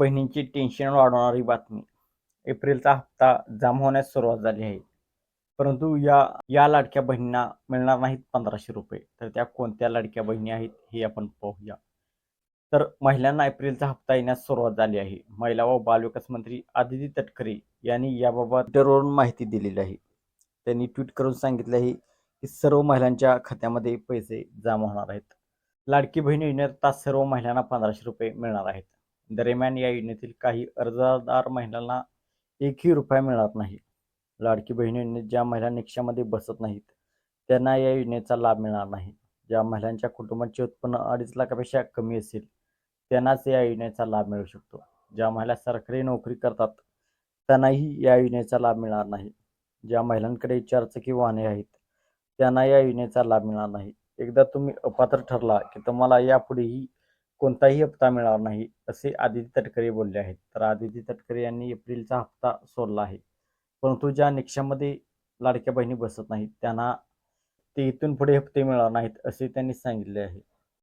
बहिणींची tension वाढवणारी बातमी. एप्रिलचा हप्ता जमा होण्यास सुरुवात झाली आहे. परंतु या या लाडक्या बहिणींना मिळणार नाहीत पंधराशे रुपये. तर त्या कोणत्या लाडक्या बहिणी आहेत हे आपण पाहूया. तर महिलांना एप्रिलचा हप्ता येण्यास सुरुवात झाली आहे. महिला व बालविकास मंत्री आदिती तटकरे यांनी याबाबत ट्विटरवरून माहिती दिलेली आहे. त्यांनी ट्विट करून सांगितले आहे की सर्व महिलांच्या खात्यामध्ये पैसे जमा होणार आहेत. लाडकी बहीण योजनेत सर्व महिलांना पंधराशे रुपये मिळणार आहेत. दरम्यान या योजनेतील काही अर्जदार महिलांना एकही रुपया मिळणार नाही. लाडकी बहीण योजनेत ज्या महिला निक्षामध्ये बसत नाहीत त्यांना या योजनेचा लाभ मिळणार नाही. ज्या महिलांच्या कुटुंबाचे उत्पन्न अडीच लाखापेक्षा कमी असेल त्यांनाच या योजनेचा लाभ मिळू शकतो. ज्या महिला सरकारी नोकरी करतात त्यांनाही या योजनेचा लाभ मिळणार नाही. ज्या महिलांकडे चारचाकी वाहने आहेत त्यांना या योजनेचा लाभ मिळणार नाही. एकदा तुम्ही अपात्र ठरला की तुम्हाला यापुढेही कोणताही हप्ता मिळणार नाही असे आदिती तटकरे बोलले आहेत. तर आदिती तटकरे यांनी एप्रिलचा हप्ता सोडला आहे. परंतु ज्या निकषामध्ये लाडक्या बहिणी बसत नाहीत त्यांना ते इथून पुढे हप्ते मिळणार नाहीत असे त्यांनी सांगितले आहे.